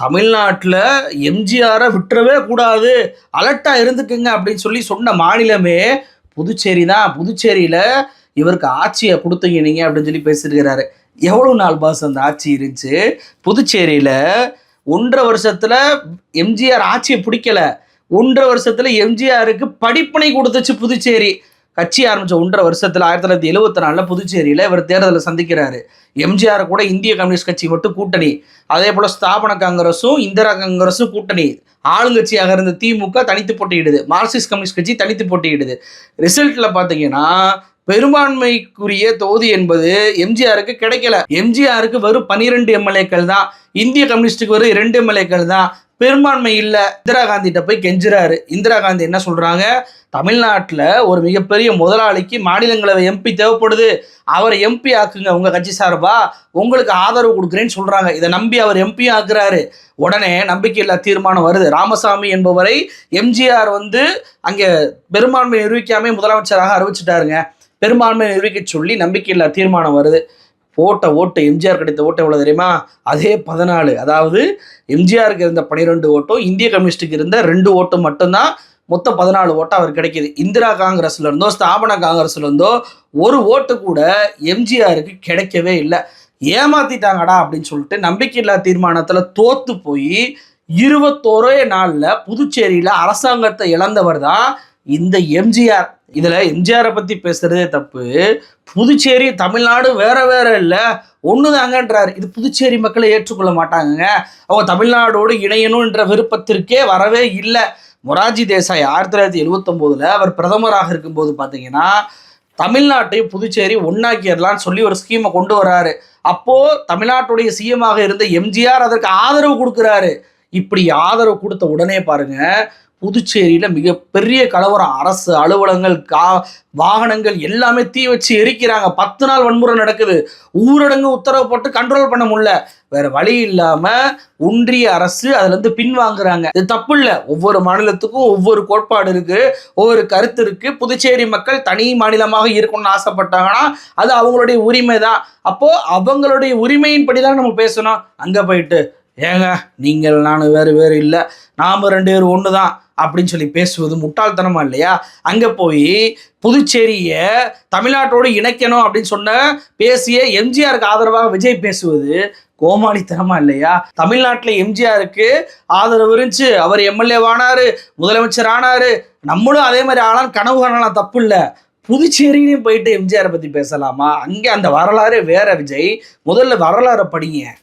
தமிழ்நாட்டில் எம்ஜிஆரை விட்டுறவே கூடாது. அலர்ட்டாக இருந்துக்குங்க அப்படின்னு சொல்லி சொன்ன மாநிலமே புதுச்சேரி தான் புதுச்சேரியில் இவருக்கு ஆட்சியை கொடுத்தீங்க நீங்கள் அப்படின்னு சொல்லி பேசியிருக்கிறாரு. எவ்வளோ நாள் பாஸ் அந்த ஆட்சி இருந்துச்சு? புதுச்சேரியில் ஒன்றரை வருஷத்தில் எம்ஜிஆர் ஆட்சியை பிடிக்கல. ஒன்றரை வருஷத்தில் எம்ஜிஆருக்கு படிப்பனை கொடுத்துச்சு புதுச்சேரி. கட்சி ஆரம்பித்த ஒன்றரை வருஷத்தில் ஆயிரத்தி தொள்ளாயிரத்தி எழுபத்தி நாலில் புதுச்சேரியில் இவர் தேர்தலில் சந்திக்கிறாரு. எம்ஜிஆர் கூட இந்திய கம்யூனிஸ்ட் கட்சி மட்டும் கூட்டணி. அதே போல் ஸ்தாபன காங்கிரஸும் இந்திரா காங்கிரஸும் கூட்டணி. ஆளுங்கட்சியாக இருந்த திமுக தனித்து போட்டியிடுது. மார்க்சிஸ்ட் கம்யூனிஸ்ட் கட்சி தனித்து போட்டியிடுது. ரிசல்ட்டில் பார்த்தீங்கன்னா பெரும்பான்மைக்குரிய தொகுதி என்பது எம்ஜிஆருக்கு கிடைக்கல. எம்ஜிஆருக்கு வெறும் பனிரெண்டு எம்எல்ஏக்கள் தான். இந்திய கம்யூனிஸ்டுக்கு வெறும் இரண்டு எம்எல்ஏக்கள் தான். பெரும்பான்மை இல்லை. இந்திரா காந்திகிட்ட போய் கெஞ்சுறாரு. இந்திரா காந்தி என்ன சொல்கிறாங்க தமிழ்நாட்டில் ஒரு மிகப்பெரிய முதலாளிக்கு மாநிலங்களவை எம்பி தேவைப்படுது. அவரை எம்பி ஆக்குங்க உங்கள் கட்சி சார்பா. உங்களுக்கு ஆதரவு கொடுக்குறேன்னு சொல்கிறாங்க இதை நம்பி அவர் எம்பி ஆக்குறாரு. உடனே நம்பிக்கையில்லா தீர்மானம் வருது. ராமசாமி என்பவரை எம்ஜிஆர் வந்து அங்கே பெரும்பான்மை நிரூபிக்காமே முதலமைச்சராக அறிவிச்சிட்டாருங்க. பெரும்பான்மை நிரூபிக்க சொல்லி நம்பிக்கையில்லா தீர்மானம் வருது. போட்ட ஓட்டு எம்ஜிஆர் கிடைத்த ஓட்டு எவ்வளோ தெரியுமா? அதே பதினாலு. அதாவது எம்ஜிஆருக்கு இருந்த பனிரெண்டு ஓட்டும் இந்திய கம்யூனிஸ்டுக்கு இருந்த ரெண்டு ஓட்டும் மட்டும்தான் மொத்தம் பதினாலு ஓட்டம் அவர் கிடைக்கிது. இந்திரா காங்கிரஸ்ல இருந்தோ ஸ்தாபன காங்கிரஸ்ல இருந்தோ ஒரு ஓட்டு கூட எம்ஜிஆருக்கு கிடைக்கவே இல்லை. ஏமாத்திட்டாங்கடா அப்படின்னு சொல்லிட்டு நம்பிக்கையில்லா தீர்மானத்தில் தோத்து போய் இருபத்தோரே நாளில் புதுச்சேரியில் அரசாங்கத்தை இழந்தவர் தான் இந்த எம்ஜிஆர். இதில் எம்ஜிஆரை பற்றி பேசுகிறதே தப்பு. புதுச்சேரி தமிழ்நாடு வேற வேற இல்லை. ஒன்று தாங்கன்றார் இது புதுச்சேரி மக்களை ஏற்றுக்கொள்ள மாட்டாங்கங்க. அவங்க தமிழ்நாடோடு இணையணுன்ற விருப்பத்திற்கே வரவே இல்லை. மொராஜி தேசாய் ஆயிரத்தி தொள்ளாயிரத்தி எழுவத்தொம்போதில் அவர் பிரதமராக இருக்கும்போது பார்த்தீங்கன்னா தமிழ்நாட்டையும் புதுச்சேரி ஒன்னாக்கிடலான்னு சொல்லி ஒரு ஸ்கீமை கொண்டு வராரு. அப்போ தமிழ்நாட்டுடைய சிஎமாக இருந்த எம்ஜிஆர் அதற்கு ஆதரவு கொடுக்குறாரு. இப்படி ஆதரவு கொடுத்த உடனே பாருங்க புதுச்சேரியில் மிகப்பெரிய கலவரம். அரசு அலுவலகங்கள் கா வாகனங்கள் எல்லாமே தீ வச்சு எரிக்கிறாங்க. பத்து நாள் வன்முறை நடக்குது. ஊரடங்கு உத்தரவு போட்டு கண்ட்ரோல் பண்ண முடியல. வேற வழி இல்லாம ஒன்றிய அரசு அதுல இருந்து பின்வாங்குறாங்க. இது தப்பு இல்லை. ஒவ்வொரு மாநிலத்துக்கும் ஒவ்வொரு கோட்பாடு இருக்கு. ஒவ்வொரு கருத்து இருக்கு. புதுச்சேரி மக்கள் தனி மாநிலமாக இருக்கணும்னு ஆசைப்பட்டாங்கன்னா அது அவங்களுடைய உரிமை தான் அப்போ அவங்களுடைய உரிமையின்படி தான் நம்ம பேசணும். அங்க போயிட்டு ஏங்க நீங்கள் நான் வேறு வேறு இல்லை. நாம் ரெண்டு பேரும் ஒன்று தான் அப்படின்னு சொல்லி பேசுவது முட்டாள்தனமா இல்லையா? அங்கே போய் புதுச்சேரியை தமிழ்நாட்டோடு இணைக்கணும் அப்படின்னு சொன்ன பேசிய எம்ஜிஆருக்கு ஆதரவாக விஜய் பேசுவது கோமாளித்தனமா இல்லையா? தமிழ்நாட்டில் எம்ஜிஆருக்கு ஆதரவு இருந்துச்சு. அவர் எம்எல்ஏவானாரு முதலமைச்சர் ஆனாரு. நம்மளும் அதே மாதிரி ஆனாலும் கனவு காணலாம் தப்பு இல்லை. புதுச்சேரியிலையும் போயிட்டு எம்ஜிஆரை பற்றி பேசலாமா? அங்கே அந்த வரலாறு வேற விஜய். முதல்ல வரலாறை படிங்க.